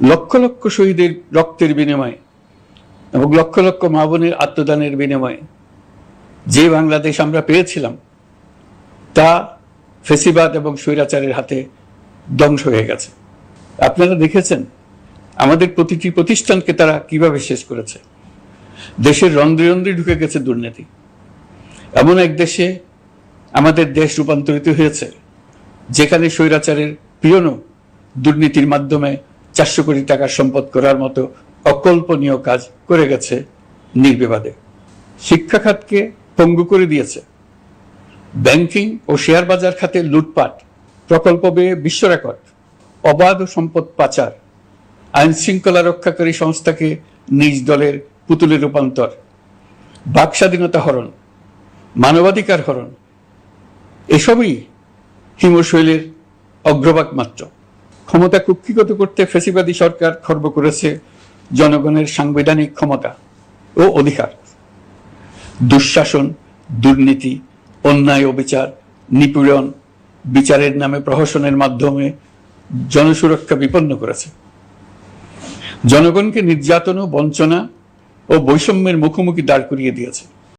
লক্ষ লক্ষ শহীদের রক্তের বিনিময়ে এবং লক্ষ লক্ষ মা বোনের আত্মদানের বিনিময়ে যে বাংলাদেশ আমরা পেয়েছিলাম, তা ফেসিবাদ এবং স্বৈরাচারের হাতে ধ্বংস হয়ে গেছে। আপনারা দেখেছেন আমাদের প্রতিটি প্রতিষ্ঠানকে তারা কীভাবে শেষ করেছে। দেশের রন্ধ্রে রন্ধ্রে ঢুকে গেছে দুর্নীতি। এমন এক দেশে আমাদের দেশ রূপান্তরিত হয়েছে, যেখানে স্বৈরাচারের পিয়নও দুর্নীতির মাধ্যমে চারশো কোটি টাকার সম্পদ করার মতো অকল্পনীয় কাজ করে গেছে নির্বিবাদে। শিক্ষা খাতকে পঙ্গু করে দিয়েছে। ব্যাংকিং ও শেয়ার বাজার খাতে লুটপাট, প্রকল্প বেয়ে বিশ্ব রেকর্ড, অবাধ সম্পদ পাচার, আইন শৃঙ্খলা রক্ষাকারী সংস্থাকে নিজ দলের পুতুলে রূপান্তর, বাক স্বাধীনতা হরণ, মানবাধিকার হরণ, এসবই হিমশৈলের অগ্রভাগ মাত্র। ক্ষমতা কুক্ষিগত করতে ফেসিবাদী সরকার খর্ব করেছে জনগণের সাংবিধানিক ক্ষমতা ও অধিকার। দুঃশাসন, দুর্নীতি, অন্যায় অবিচার, নিপীড়ন, বিচারের নামে প্রহসনের মাধ্যমে জনসুরক্ষা বিপন্ন করেছে। জনগণকে নির্যাতন ও বঞ্চনা ও বৈষম্যের মুখোমুখি দাঁড় করিয়ে দিয়েছে।